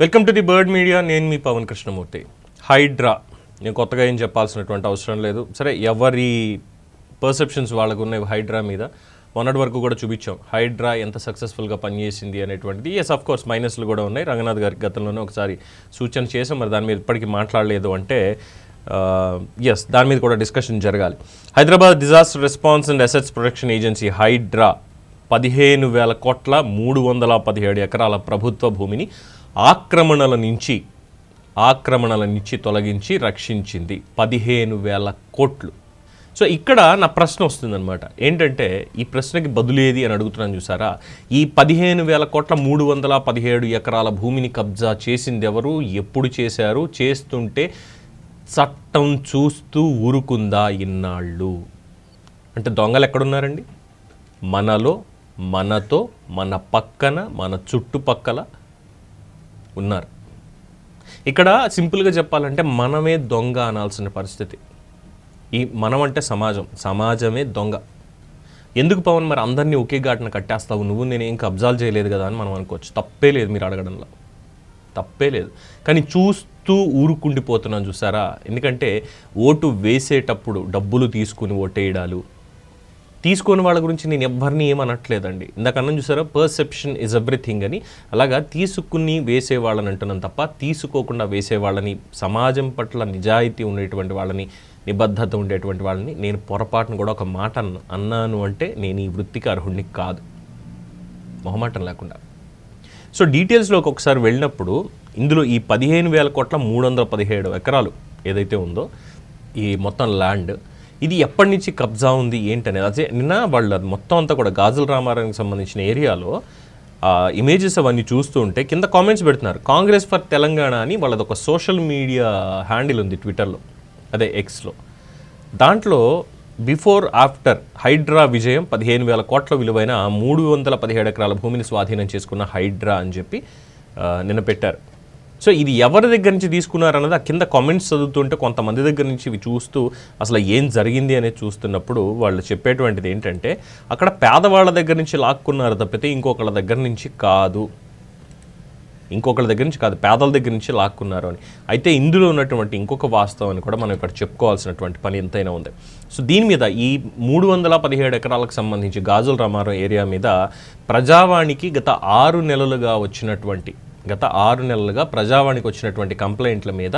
Welcome to the Bird Media నేను మీ పవన్ కృష్ణమూర్తి. హైడ్రా నేను కొత్తగా ఏం చెప్పాల్సినటువంటి అవసరం లేదు. సరే ఎవరి పర్సెప్షన్స్ వాళ్ళకు ఉన్నాయి హైడ్రా మీద? మొన్నటి వరకు కూడా చూపించాం. హైడ్రా ఎంత సక్సెస్ఫుల్గా పనిచేసింది అనేటువంటిది. ఎస్ ఆఫ్ కోర్స్ మైనస్లు కూడా ఉన్నాయి. రంగనాథ్ గారి గతంలోనే ఒకసారి సూచన చేసాం మరి దాని మీద ఇప్పటికీ మాట్లాడలేదు అంటే ఎస్ దాని మీద కూడా డిస్కషన్ జరగాలి. Hyderabad disaster response and assets protection agency HYDRAA పదిహేను వేల కోట్ల మూడు వందల పదిహేడు ఎకరాల ప్రభుత్వ భూమిని ఆక్రమణల నుంచి ఆక్రమణల నుంచి తొలగించి రక్షించింది పదిహేను వేల కోట్లు. సో ఇక్కడ నా ప్రశ్న వస్తుందన్నమాట. ఏంటంటే ఈ ప్రశ్నకి బదులేది అని అడుగుతున్నాను చూసారా? ఈ పదిహేను వేల కోట్ల మూడు వందల పదిహేడు ఎకరాల భూమిని కబ్జా చేసింది ఎవరు ఎప్పుడు చేశారు? చేస్తుంటే చట్టం చూస్తూ ఊరుకుందా ఇన్నాళ్ళు? అంటే దొంగలు ఎక్కడున్నారండి? మనలో మనతో మన పక్కన మన చుట్టుపక్కల ఉన్నారు. ఇక్కడ సింపుల్గా చెప్పాలంటే మనమే దొంగ అనాల్సిన పరిస్థితి. ఈ మనమంటే సమాజం సమాజమే దొంగ. ఎందుకు పవన్? మరి అందరినీ ఒకే ఘాటన కట్టేస్తావు నువ్వు? నేను ఏం కబ్జాలు చేయలేదు కదా అని మనం అనుకోవచ్చు. తప్పే లేదు మీరు అడగడంలో. తప్పే లేదు. కానీ చూస్తూ ఊరుకుండిపోతున్నాను చూసారా? ఎందుకంటే ఓటు వేసేటప్పుడు డబ్బులు తీసుకుని ఓటేయడాలు తీసుకొని వాళ్ళ గురించి నేను ఎవరిని ఏమనట్లేదండి. ఇందాకన్నా చూసారా? పర్సెప్షన్ ఇస్ ఎవ్రీథింగ్ అని. అలాగా తీసుకుని వేసేవాళ్ళని అంటున్నాను తప్ప తీసుకోకుండా వేసేవాళ్ళని సమాజం పట్ల నిజాయితీ ఉండేటువంటి వాళ్ళని నిబద్ధత ఉండేటువంటి వాళ్ళని నేను పొరపాటును కూడా ఒక మాట అన్నాను అంటే నేను ఈ వృత్తికి అర్హుడిని కాదు. మొహమాటం లేకుండా. సో డీటెయిల్స్లోకి ఒకసారి వెళ్ళినప్పుడు ఇందులో ఈ పదిహేను వేల కోట్ల మూడు వందల పదిహేడు ఎకరాలు ఏదైతే ఉందో ఈ మొత్తం ల్యాండ్ ఇది ఎప్పటి నుంచి కబ్జా ఉంది ఏంటనేది. అదే నిన్న వాళ్ళ మొత్తం అంతా కూడా గాజుల రామారానికి సంబంధించిన ఏరియాలో ఇమేజెస్ అవన్నీ చూస్తూ ఉంటే కింద కామెంట్స్ పెడుతున్నారు. కాంగ్రెస్ ఫర్ తెలంగాణ అని వాళ్ళది ఒక సోషల్ మీడియా హ్యాండిల్ ఉంది ట్విట్టర్లో అదే ఎక్స్లో దాంట్లో బిఫోర్ ఆఫ్టర్ హైడ్రా విజయం పదిహేను వేల కోట్ల విలువైన మూడు వందల పదిహేడు ఎకరాల భూమిని స్వాధీనం చేసుకున్న హైడ్రా అని చెప్పి నిన్న పెట్టారు. సో ఇది ఎవరి దగ్గర నుంచి తీసుకున్నారన్నది ఆ కింద కామెంట్స్ చదువుతుంటే కొంతమంది దగ్గర నుంచి ఇవి చూస్తూ అసలు ఏం జరిగింది అనేది చూస్తున్నప్పుడు వాళ్ళు చెప్పేటువంటిది ఏంటంటే అక్కడ పేదవాళ్ళ దగ్గర నుంచి లాక్కున్నారు తప్పితే ఇంకొకళ్ళ దగ్గర నుంచి కాదు. ఇంకొకళ్ళ దగ్గర నుంచి కాదు పేదల దగ్గర నుంచి లాక్కున్నారు అని. అయితే ఇందులో ఉన్నటువంటి ఇంకొక వాస్తవాన్ని కూడా మనం ఇక్కడ చెప్పుకోవాల్సినటువంటి పని ఎంతైనా ఉంది. సో దీని మీద ఈ మూడు వందల పదిహేడు ఎకరాలకు సంబంధించి గాజుల రమారం ఏరియా మీద ప్రజావాణికి గత ఆరు నెలలుగా వచ్చినటువంటి గత ఆరు నెలలుగా ప్రజావాణికి వచ్చినటువంటి కంప్లైంట్ల మీద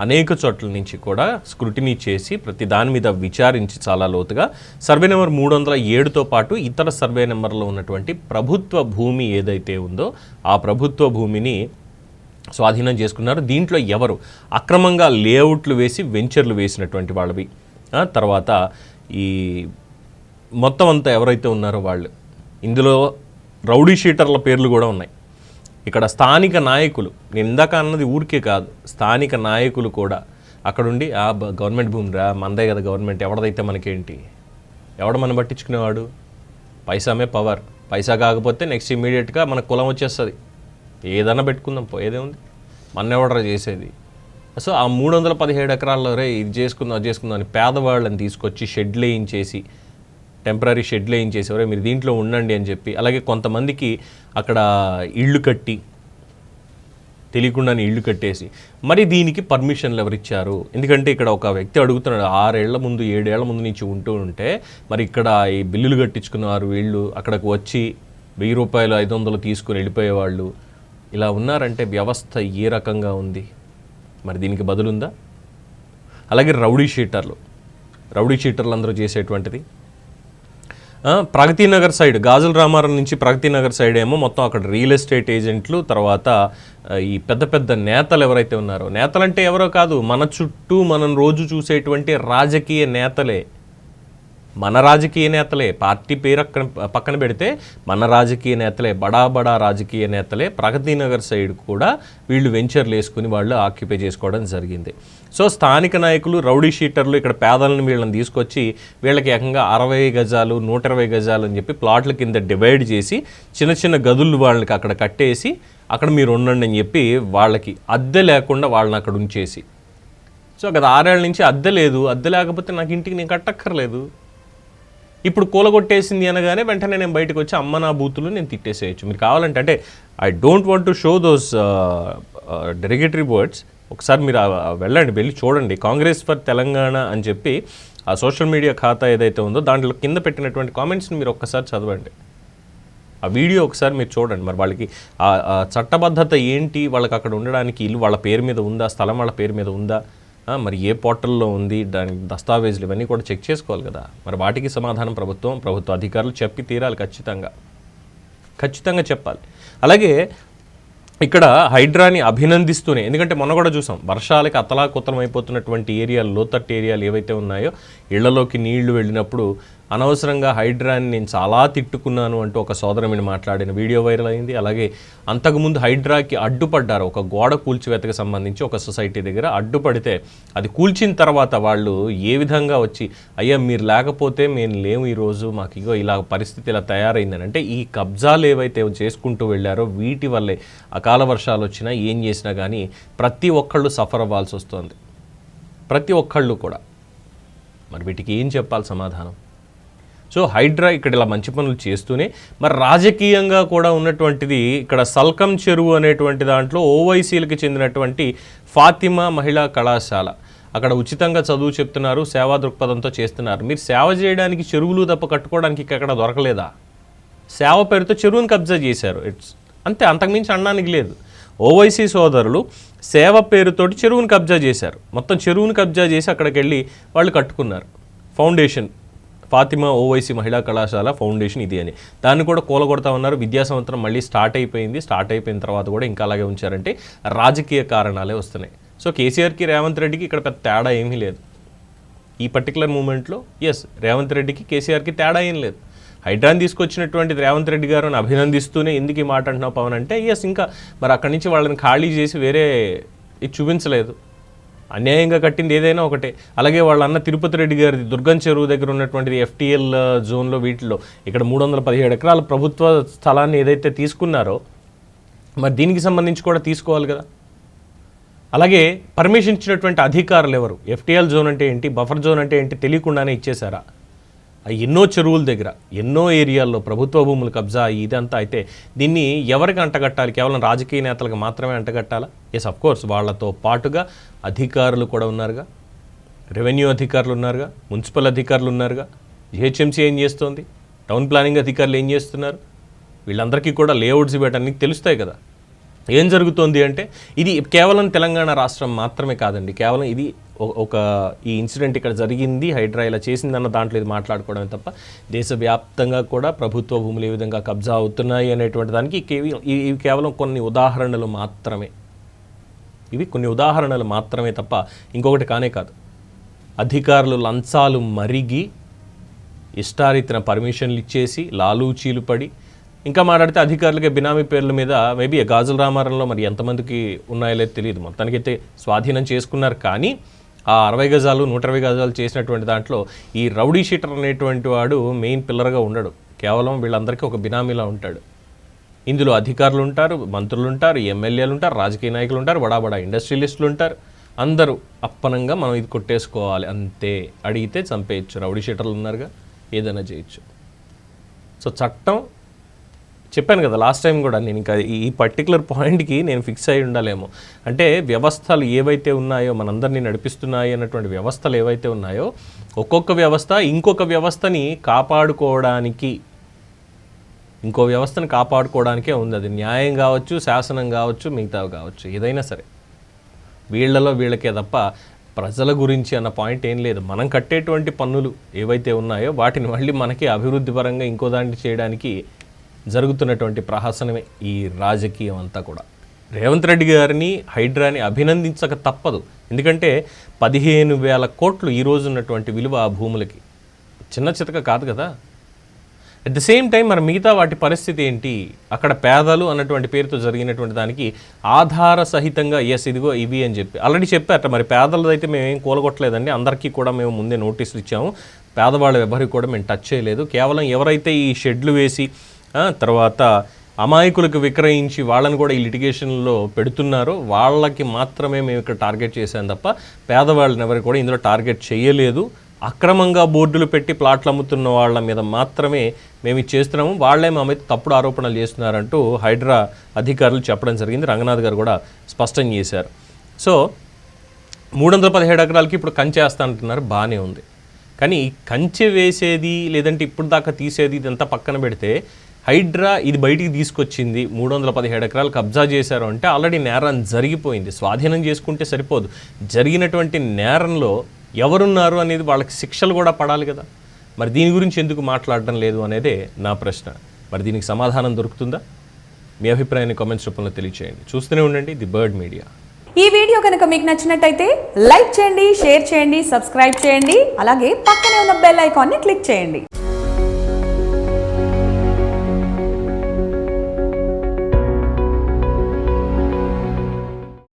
అనేక చోట్ల నుంచి కూడా స్క్రూటినీ చేసి ప్రతి దాని మీద విచారించి చాలా లోతుగా సర్వే నెంబర్ మూడు వందల ఏడుతో పాటు ఇతర సర్వే నెంబర్లో ఉన్నటువంటి ప్రభుత్వ భూమి ఏదైతే ఉందో ఆ ప్రభుత్వ భూమిని స్వాధీనం చేసుకున్నారు. దీంట్లో ఎవరు? అక్రమంగా లేఅవుట్లు వేసి వెంచర్లు వేసినటువంటి వాళ్ళవి. తర్వాత ఈ మొత్తం అంతా ఎవరైతే ఉన్నారో వాళ్ళు. ఇందులో రౌడీ షీటర్ల పేర్లు కూడా ఉన్నాయి. ఇక్కడ స్థానిక నాయకులు నేను ఇందాక అన్నది ఊరికే కాదు స్థానిక నాయకులు కూడా అక్కడుండి ఆ గవర్నమెంట్ భూమి రా మందే కదా గవర్నమెంట్ ఎవడదైతే మనకేంటి? ఎవడ మనం పట్టించుకునేవాడు? పైసామే పవర్ పైసా కాకపోతే నెక్స్ట్ ఇమీడియట్గా మన కులం వచ్చేస్తుంది. ఏదన్నా పెట్టుకుందాం పోయేదే ఉంది. మన ఎవడరా చేసేది? సో ఆ మూడు వందల పదిహేడు ఎకరాల్లో రే ఇది చేసుకుందాం అది చేసుకుందాం అని పేదవాళ్ళని తీసుకొచ్చి షెడ్లు వేయించేసి టెంపరీ షెడ్లు ఏం చేసేవారు మీరు దీంట్లో ఉండండి అని చెప్పి. అలాగే కొంతమందికి అక్కడ ఇళ్ళు కట్టి తెలియకుండానే ఇళ్ళు కట్టేసి మరి దీనికి పర్మిషన్లు ఎవరిచ్చారు? ఎందుకంటే ఇక్కడ ఒక వ్యక్తి అడుగుతున్నాడు ఆరేళ్ళ ముందు ఏడేళ్ళ ముందు నుంచి ఉంటూ ఉంటే మరి ఇక్కడ ఈ బిల్లులు కట్టించుకున్నారు వీళ్ళు అక్కడికి వచ్చి వెయ్యి రూపాయలు ఐదు వందలు తీసుకుని వెళ్ళిపోయేవాళ్ళు. ఇలా ఉన్నారంటే వ్యవస్థ ఏ రకంగా ఉంది? మరి దీనికి బదులుందా? అలాగే రౌడీ షీటర్లు. రౌడీ షీటర్లు అందరూ చేసేటువంటిది. ప్రగతి నగర్ సైడ్ గాజుల రామారం నుంచి ప్రగతి నగర్ సైడ్ ఏమో మొత్తం అక్కడ రియల్ ఎస్టేట్ ఏజెంట్లు తర్వాత ఈ పెద్ద పెద్ద నేతలు ఎవరైతే ఉన్నారో నేతలంటే ఎవరో కాదు మన చుట్టూ మనం రోజు చూసేటువంటి రాజకీయ నేతలే. మన రాజకీయ నేతలే పార్టీ పేరు అక్కడ పక్కన పెడితే మన రాజకీయ నేతలే బడా బడా రాజకీయ నేతలే ప్రగతి నగర్ సైడ్ కూడా వీళ్ళు వెంచర్లు వేసుకుని వాళ్ళు ఆక్యుపై చేసుకోవడం జరిగింది. సో స్థానిక నాయకులు రౌడీ షీటర్లు ఇక్కడ పేదలను వీళ్ళని తీసుకొచ్చి వీళ్ళకి ఏకంగా అరవై గజాలు నూట ఇరవై గజాలు అని చెప్పి ప్లాట్ల కింద డివైడ్ చేసి చిన్న చిన్న గదులు వాళ్ళకి అక్కడ కట్టేసి అక్కడ మీరు ఉండండి అని చెప్పి వాళ్ళకి అద్దె లేకుండా వాళ్ళని అక్కడ ఉంచేసి. సో గత ఆరేళ్ళ నుంచి అద్దె లేదు. అద్దె లేకపోతే నాకు ఇంటికి నేను కట్టక్కర్లేదు. ఇప్పుడు కూలగొట్టేసింది అనగానే వెంటనే నేను బయటకు వచ్చి అమ్మ నా బూతులు నేను తిట్టేసేయచ్చు. మీరు కావాలంటే అంటే I don't want to show those derogatory words ఒకసారి మీరు వెళ్ళండి వెళ్ళి చూడండి. కాంగ్రెస్ ఫర్ తెలంగాణ అని చెప్పి ఆ సోషల్ మీడియా ఖాతా ఏదైతే ఉందో దాంట్లో కింద పెట్టినటువంటి కామెంట్స్ని మీరు ఒక్కసారి చదవండి. ఆ వీడియో ఒకసారి మీరు చూడండి. మరి వాళ్ళకి ఆ చట్టబద్ధత ఏంటి? వాళ్ళకి అక్కడ ఉండడానికి ఇల్లు వాళ్ళ పేరు మీద ఉందా? స్థలం వాళ్ళ పేరు మీద ఉందా? మరి ఏ పోర్టల్లో ఉంది దానికి దస్తావేజులు ఇవన్నీ కూడా చెక్ చేసుకోవాలి కదా. మరి వాటికి సమాధానం ప్రభుత్వం ప్రభుత్వ అధికారులు చెప్పి తీరాలి ఖచ్చితంగా. ఖచ్చితంగా చెప్పాలి. అలాగే ఇక్కడ హైడ్రాని అభినందిస్తూనే ఎందుకంటే మొన్న కూడా చూసాం వర్షాలకి అతలాకుతలం అయిపోతున్నటువంటి ఏరియాలు లోతట్టు ఏరియాలు ఏవైతే ఉన్నాయో ఇళ్ళలోకి నీళ్ళు వెళ్ళినప్పుడు అనవసరంగా హైడ్రాని నేను చాలా తిట్టుకున్నాను అంటూ ఒక సోదరమిని మాట్లాడిన వీడియో వైరల్ అయింది. అలాగే అంతకుముందు హైడ్రాకి అడ్డుపడ్డారు. ఒక గోడ కూల్చివేతకు సంబంధించి ఒక సొసైటీ దగ్గర అడ్డుపడితే అది కూల్చిన తర్వాత వాళ్ళు ఏ విధంగా వచ్చి అయ్యా మీరు లేకపోతే మేము లేము ఈరోజు మాకు ఇగో ఇలా పరిస్థితి ఇలా తయారైందని. అంటే ఈ కబ్జాలు ఏవైతే చేసుకుంటూ వెళ్ళారో వీటి వల్లే అకాల వర్షాలు వచ్చినా ఏం చేసినా కానీ ప్రతి ఒక్కళ్ళు సఫర్ అవ్వాల్సి వస్తుంది. ప్రతి ఒక్కళ్ళు కూడా. మరి వీటికి ఏం చెప్పాలి సమాధానం? సో హైడ్రా ఇక్కడ ఇలా మంచి పనులు చేస్తూనే మరి రాజకీయంగా కూడా ఉన్నటువంటిది ఇక్కడ సల్కం చెరువు అనేటువంటి దాంట్లో ఓవైసీలకు చెందినటువంటి ఫాతిమా మహిళా కళాశాల. అక్కడ ఉచితంగా చదువు చెప్తున్నారు సేవా దృక్పథంతో చేస్తున్నారు. మీరు సేవ చేయడానికి చెరువులు తప్ప కట్టుకోవడానికి ఇక్కడ దొరకలేదా? సేవ పేరుతో చెరువుని కబ్జా చేశారు. ఇట్స్ అంతే అంతకుమించి అనడానికి లేదు. ఓవైసీ సోదరులు సేవ పేరుతోటి చెరువుని కబ్జా చేశారు. మొత్తం చెరువుని కబ్జా చేసి అక్కడికి వెళ్ళి వాళ్ళు కట్టుకున్నారు. ఫౌండేషన్ ఫాతిమా ఓవైసీ మహిళా కళాశాల ఫౌండేషన్ ఇది అని. దాన్ని కూడా కూలగొడతా ఉన్నారు. విద్యా సంవత్సరం మళ్ళీ స్టార్ట్ అయిపోయింది. స్టార్ట్ అయిపోయిన తర్వాత కూడా ఇంకా అలాగే ఉంచారంటే రాజకీయ కారణాలే వస్తున్నాయి. సో కేసీఆర్కి రేవంత్ రెడ్డికి ఇక్కడ పెద్ద తేడా ఏమీ లేదు. ఈ పర్టికులర్ మూమెంట్లో ఎస్ రేవంత్ రెడ్డికి కేసీఆర్కి తేడా ఏం లేదు. హైడ్రాన్ తీసుకొచ్చినటువంటి రేవంత్ రెడ్డి గారిని అభినందిస్తూనే ఎందుకు ఈ మాట అంటున్నావు పవన్ అంటే ఎస్ ఇంకా మరి అక్కడి నుంచి వాళ్ళని ఖాళీ చేసి వేరే ఇది చూపించలేదు. అన్యాయంగా కట్టింది ఏదైనా ఒకటే. అలాగే వాళ్ళ అన్న తిరుపతి రెడ్డి గారిది దుర్గం చెరువు దగ్గర ఉన్నటువంటిది ఎఫ్టీఎల్ జోన్లో వీటిలో ఇక్కడ మూడు వందల పదిహేడు ఎకరాల ప్రభుత్వ స్థలాన్ని ఏదైతే తీసుకున్నారో మరి దీనికి సంబంధించి కూడా తీసుకోవాలి కదా. అలాగే పర్మిషన్ ఇచ్చినటువంటి అధికారులు ఎవరు? ఎఫ్టీఎల్ జోన్ అంటే ఏంటి? బఫర్ జోన్ అంటే ఏంటి? తెలియకుండానే ఇచ్చేశారా? ఎన్నో చెరువుల దగ్గర ఎన్నో ఏరియాల్లో ప్రభుత్వ భూములు కబ్జా ఇదంతా అయితే దీన్ని ఎవరికి అంటగట్టాలి? కేవలం రాజకీయ నేతలకు మాత్రమే అంటగట్టాలా? ఎస్ అఫ్ కోర్స్ వాళ్ళతో పాటుగా అధికారులు కూడా ఉన్నారుగా. రెవెన్యూ అధికారులు ఉన్నారుగా. మున్సిపల్ అధికారులు ఉన్నారుగా. జిహెచ్ఎంసీ ఏం చేస్తోంది? టౌన్ ప్లానింగ్ అధికారులు ఏం చేస్తున్నారు? వీళ్ళందరికీ కూడా లేఅవుట్స్ ఇవ్వడానికి తెలుస్తాయి కదా. ఏం జరుగుతోంది అంటే ఇది కేవలం తెలంగాణ రాష్ట్రం మాత్రమే కాదండి. కేవలం ఇది ఒక ఈ ఇన్సిడెంట్ ఇక్కడ జరిగింది హైడ్రా ఇలా చేసిందన్న దాంట్లో ఇది మాట్లాడుకోవడమే తప్ప దేశవ్యాప్తంగా కూడా ప్రభుత్వ భూములు ఏ విధంగా కబ్జా అవుతున్నాయి అనేటువంటి దానికి కేవలం ఇవి కేవలం కొన్ని ఉదాహరణలు మాత్రమే. ఇవి కొన్ని ఉదాహరణలు మాత్రమే తప్ప ఇంకొకటి కానే కాదు. అధికారులు లంచాలు మరిగి ఇష్టారీతిన పర్మిషన్లు ఇచ్చేసి లాలూచీలు పడి ఇంకా మాట్లాడితే అధికారులకి బినామీ పేర్ల మీద మేబీ గాజుల రామారంలో మరి ఎంతమందికి ఉన్నాయో తెలియదు. మొత్తానికైతే స్వాధీనం చేసుకున్నారు కానీ ఆ అరవై గజాలు నూట ఇరవై గజాలు చేసినటువంటి దాంట్లో ఈ రౌడీ షీటర్ అనేటువంటి వాడు మెయిన్ పిల్లర్గా ఉండడు. కేవలం వీళ్ళందరికీ ఒక బినామీలా ఉంటాడు. ఇందులో అధికారులు ఉంటారు మంత్రులు ఉంటారు ఎమ్మెల్యేలు ఉంటారు రాజకీయ నాయకులు ఉంటారు బడాబడా ఇండస్ట్రియలిస్టులు ఉంటారు. అందరూ అప్పనంగా మనం ఇది కొట్టేసుకోవాలి అంతే. అడిగితే చంపేయచ్చు రౌడీ షీటర్లు ఉన్నారుగా ఏదైనా చేయొచ్చు. సో చట్టం చెప్పాను కదా లాస్ట్ టైం కూడా నేను ఇంకా ఈ- పర్టికులర్ పాయింట్కి నేను ఫిక్స్ అయి ఉండాలేమో. అంటే వ్యవస్థలు ఏవైతే ఉన్నాయో మనందరినీ నడిపిస్తున్నాయి అన్నటువంటి వ్యవస్థలు ఏవైతే ఉన్నాయో ఒక్కొక్క వ్యవస్థ ఇంకొక వ్యవస్థని కాపాడుకోవడానికి ఇంకో వ్యవస్థను కాపాడుకోవడానికే ఉంది. అది న్యాయం కావచ్చు శాసనం కావచ్చు మిగతావి కావచ్చు ఏదైనా సరే. వీళ్ళలో వీళ్ళకే తప్ప ప్రజల గురించి అన్న పాయింట్ ఏం లేదు. మనం కట్టేటువంటి పన్నులు ఏవైతే ఉన్నాయో వాటిని మళ్ళీ మనకి అభివృద్ధి పరంగా ఇంకో దాంట్లో చేయడానికి జరుగుతున్నటువంటి ప్రహసనమే ఈ రాజకీయం అంతా కూడా. రేవంత్ రెడ్డి గారిని హైడ్రాని అభినందించక తప్పదు. ఎందుకంటే పదిహేను వేల కోట్లు ఈ ఉన్నటువంటి విలువ ఆ భూములకి. చిన్న చితక కాదు కదా. అట్ ద సేమ్ టైం మరి మిగతా వాటి పరిస్థితి ఏంటి? అక్కడ పేదలు అన్నటువంటి పేరుతో జరిగినటువంటి దానికి ఆధార సహితంగా ఎస్ ఇదిగో ఇవి అని చెప్పి. ఆల్రెడీ చెప్పారట మరి పేదలదైతే మేము ఏం కూలగొట్టలేదండి. అందరికీ కూడా మేము ముందే నోటీసులు ఇచ్చాము. పేదవాళ్ళు ఎవరికి కూడా మేము టచ్ చేయలేదు. కేవలం ఎవరైతే ఈ షెడ్లు వేసి తర్వాత అమాయకులకు విక్రయించి వాళ్ళని కూడా ఈ లిటిగేషన్లో పెడుతున్నారు. వాళ్ళకి మాత్రమే మేము ఇక్కడ టార్గెట్ చేశాం తప్ప పేదవాళ్ళని ఎవరు కూడా ఇందులో టార్గెట్ చేయలేదు. అక్రమంగా బోర్డులు పెట్టి ప్లాట్లు అమ్ముతున్న వాళ్ళ మీద మాత్రమే మేము చేస్తున్నాము. వాళ్ళే మా మీద తప్పుడు ఆరోపణలు చేస్తున్నారంటూ హైడ్రా అధికారులు చెప్పడం జరిగింది. రంగనాథ్ గారు కూడా స్పష్టం చేశారు. సో మూడు వందల పదిహేడు ఎకరాలకి ఇప్పుడు కంచె అంటున్నారు. బాగానే ఉంది. కానీ కంచె వేసేది లేదంటే ఇప్పుడు దాకా తీసేది ఇదంతా పక్కన పెడితే హైడ్రా ఇది బయటికి తీసుకొచ్చింది. మూడు వందల పదిహేడు ఎకరాలు కబ్జా చేశారు అంటే ఆల్రెడీ నేరం జరిగిపోయింది. స్వాధీనం చేసుకుంటే సరిపోదు. జరిగినటువంటి నేరంలో ఎవరున్నారు అనేది వాళ్ళకి శిక్షలు కూడా పడాలి కదా. మరి దీని గురించి ఎందుకు మాట్లాడడం లేదు అనేదే నా ప్రశ్న. మరి దీనికి సమాధానం దొరుకుతుందా? మీ అభిప్రాయాన్ని కామెంట్స్ రూపంలో తెలియచేయండి. చూస్తూనే ఉండండి ది బర్డ్ మీడియా. ఈ వీడియో కనుక మీకు నచ్చినట్టయితే లైక్ చేయండి షేర్ చేయండి సబ్స్క్రైబ్ చేయండి అలాగే పక్కనే ఉన్న బెల్ ఐకాన్ని క్లిక్ చేయండి.